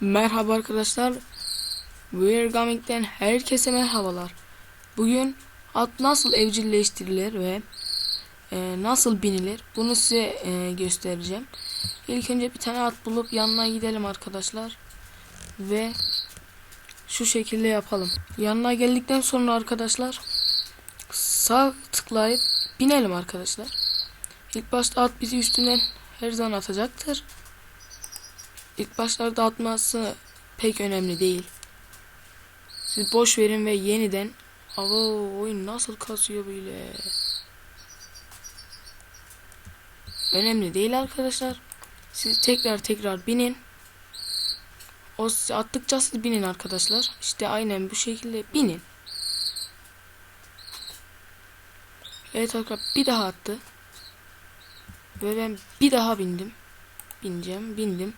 Merhaba arkadaşlar. We're Gaming'den herkese merhabalar. Bugün at nasıl evcilleştirilir ve e, nasıl binilir bunu size e, göstereceğim. İlk önce bir tane at bulup yanına gidelim arkadaşlar. Ve şu şekilde yapalım. Yanına geldikten sonra arkadaşlar sağ tıklayıp binelim arkadaşlar. İlk başta at bizi üstünden her zaman atacaktır. İlk başlarda atması pek önemli değil. Siz boş verin ve yeniden Avo oyun nasıl kasıyor böyle. Önemli değil arkadaşlar. Siz tekrar tekrar binin. O attıkça siz binin arkadaşlar. İşte aynen bu şekilde binin. Evet arkadaşlar bir daha attı. Ve ben bir daha bindim. Bineceğim, bindim.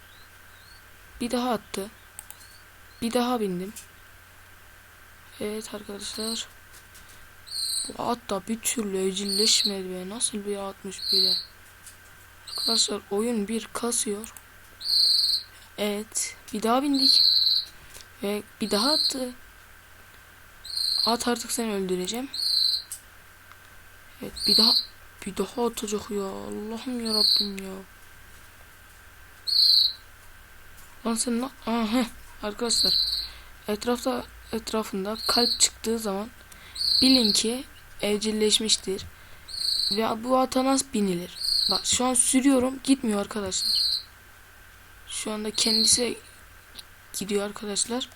Bir daha attı. Bir daha bindim. Evet arkadaşlar. Bu at da bir türlü evcilleşmedi be. Nasıl bir atmış böyle. Arkadaşlar oyun bir kasıyor. Evet. Bir daha bindik. Ve bir daha attı. At artık seni öldüreceğim. Evet bir daha bir daha atacak ya. Allah'ım ya Rabbim ya. Lan sen na- Aha, arkadaşlar. Etrafta etrafında kalp çıktığı zaman bilin ki evcilleşmiştir ve bu ata nasıl binilir. Bak şu an sürüyorum gitmiyor arkadaşlar. Şu anda kendisi gidiyor arkadaşlar.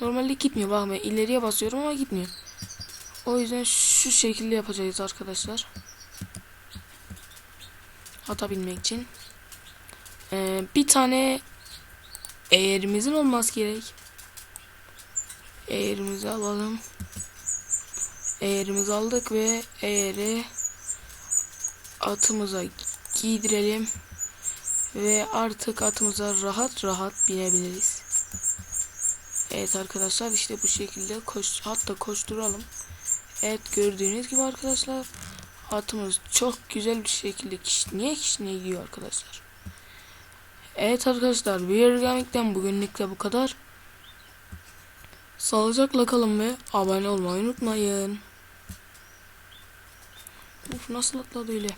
Normalde gitmiyor bak ben ileriye basıyorum ama gitmiyor. O yüzden şu şekilde yapacağız arkadaşlar. Ata binmek için. Ee, bir tane eğerimizin olması gerek. Eğerimizi alalım. Eğerimizi aldık ve eğeri atımıza giydirelim. Ve artık atımıza rahat rahat binebiliriz. Evet arkadaşlar işte bu şekilde koş hatta koşturalım. Evet gördüğünüz gibi arkadaşlar atımız çok güzel bir şekilde kişniye kişniye gidiyor arkadaşlar. Evet arkadaşlar Weird Gaming'den bugünlük de bu kadar. Sağlıcakla kalın ve abone olmayı unutmayın. Uf nasıl atladı öyle.